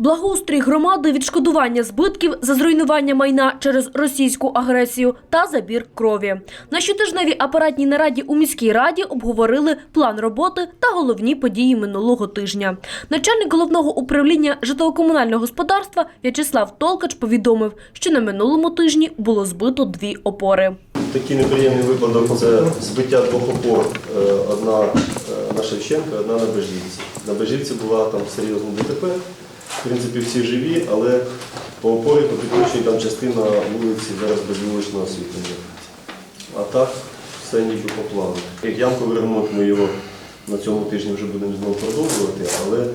Благоустрій громади, відшкодування збитків за зруйнування майна через російську агресію та забір крові. На щотижневій апаратній нараді у міській раді обговорили план роботи та головні події минулого тижня. Начальник головного управління житлово-комунального господарства В'ячеслав Толкач повідомив, що на минулому тижні було збито дві опори. Такий неприємний випадок це збиття двох опор. Е, Одна е, на Шевченка, одна на Бежівці. На Бежівці була там серйозна ДТП. В принципі, всі живі, але по опорі, по підключенню там частина вулиці зараз без вуличного освітлення. А так, все ніби по плану. Як ямковий ремонт ми його на цьому тижні вже будемо знову продовжувати, але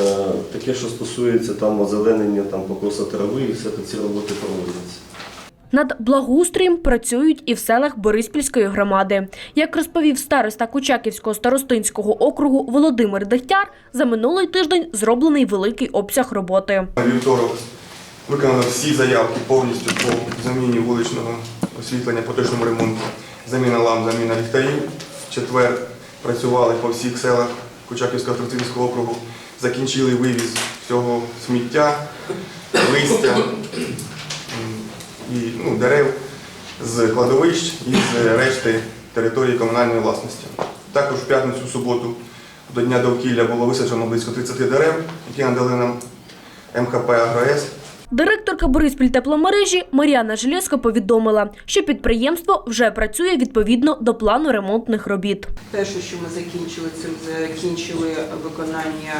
е, таке, що стосується там озеленення, там покоса трави, і все ці роботи проводяться. Над благоустроєм працюють і в селах Бориспільської громади. Як розповів староста Кучаківського старостинського округу Володимир Дегтяр, за минулий тиждень зроблений великий обсяг роботи. Вівторок виконано всі заявки повністю по заміні вуличного освітлення, поточному ремонту, заміна ламп, заміна ліхтарів. Четвер працювали по всіх селах Кучаківського Тростинського округу, закінчили вивіз всього сміття, листя і ну, дерев з кладовищ і з решти території комунальної власності. Також в п'ятницю, суботу до Дня довкілля було висаджено близько 30 дерев, які надали нам МХП «Агроес». Директорка Бориспіль тепломережі Мар'яна Желєзко повідомила, що підприємство вже працює відповідно до плану ремонтних робіт. Перше, що ми закінчили, це закінчили виконання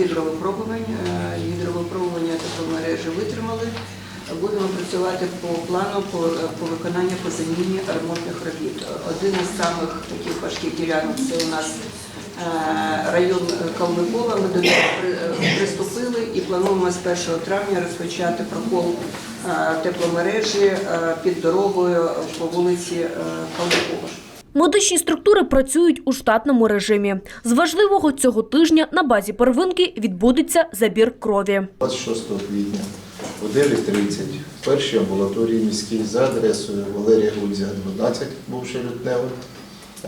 гідровипробувань. Е, Гідровипробування тепломережі витримали. Будемо працювати по плану по, по виконанню по заміні ремонтних робіт. Один із самих таких важких ділянок це у нас е, район Калмикова. Ми до нього е, приступили і плануємо з 1 травня розпочати прокол е, тепломережі е, під дорогою по вулиці е, Калмикова. Медичні структури працюють у штатному режимі. З важливого цього тижня на базі первинки відбудеться забір крові. 26 квітня о 9.30 в першій амбулаторії міській за адресою Валерія Гудзя, 12, бувший лютневий,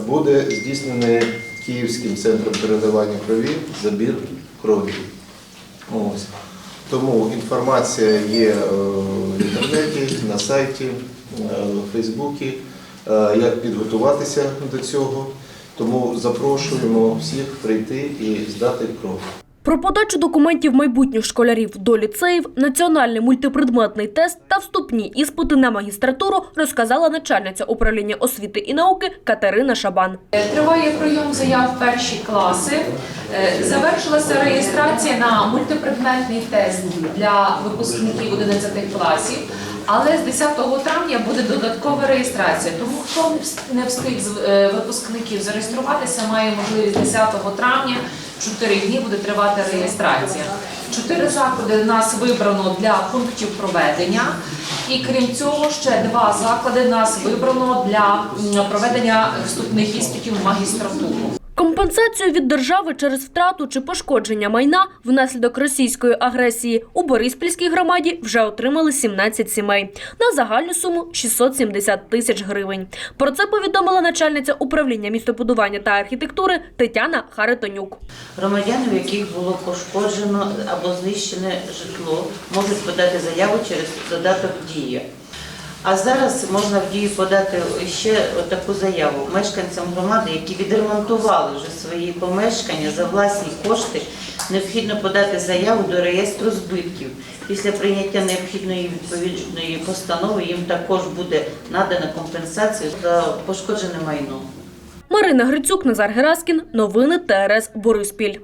буде здійснений Київським центром переливання крові забір крові. Ось. Тому інформація є е, в інтернеті, на сайті, е, в Фейсбуці, е, як підготуватися до цього. Тому запрошуємо всіх прийти і здати кров. Про подачу документів майбутніх школярів до ліцеїв, національний мультипредметний тест та вступні іспити на магістратуру розказала начальниця управління освіти і науки Катерина Шабан. Триває прийом заяв перші класи. Е, Завершилася реєстрація на мультипредметний тест для випускників 11 класів. Але з 10 травня буде додаткова реєстрація. Тому хто не встиг з е, випускників зареєструватися, має можливість 10 травня 4 дні буде тривати реєстрація. Чотири заклади нас вибрано для пунктів проведення, і крім цього, ще два заклади нас вибрано для проведення вступних іспитів в магістратуру. Компенсацію від держави через втрату чи пошкодження майна внаслідок російської агресії у Бориспільській громаді вже отримали 17 сімей на загальну суму 670 тисяч гривень. Про це повідомила начальниця управління містобудування та архітектури Тетяна Харитонюк. Громадяни, у яких було пошкоджено або знищене житло, можуть подати заяву через додаток Дія. А зараз можна в дію подати ще таку заяву мешканцям громади, які відремонтували вже свої помешкання за власні кошти. Необхідно подати заяву до реєстру збитків. Після прийняття необхідної відповідної постанови їм також буде надана компенсація за пошкоджене майно. Марина Грицюк, Назар Гераскін. Новини ТРС Бориспіль.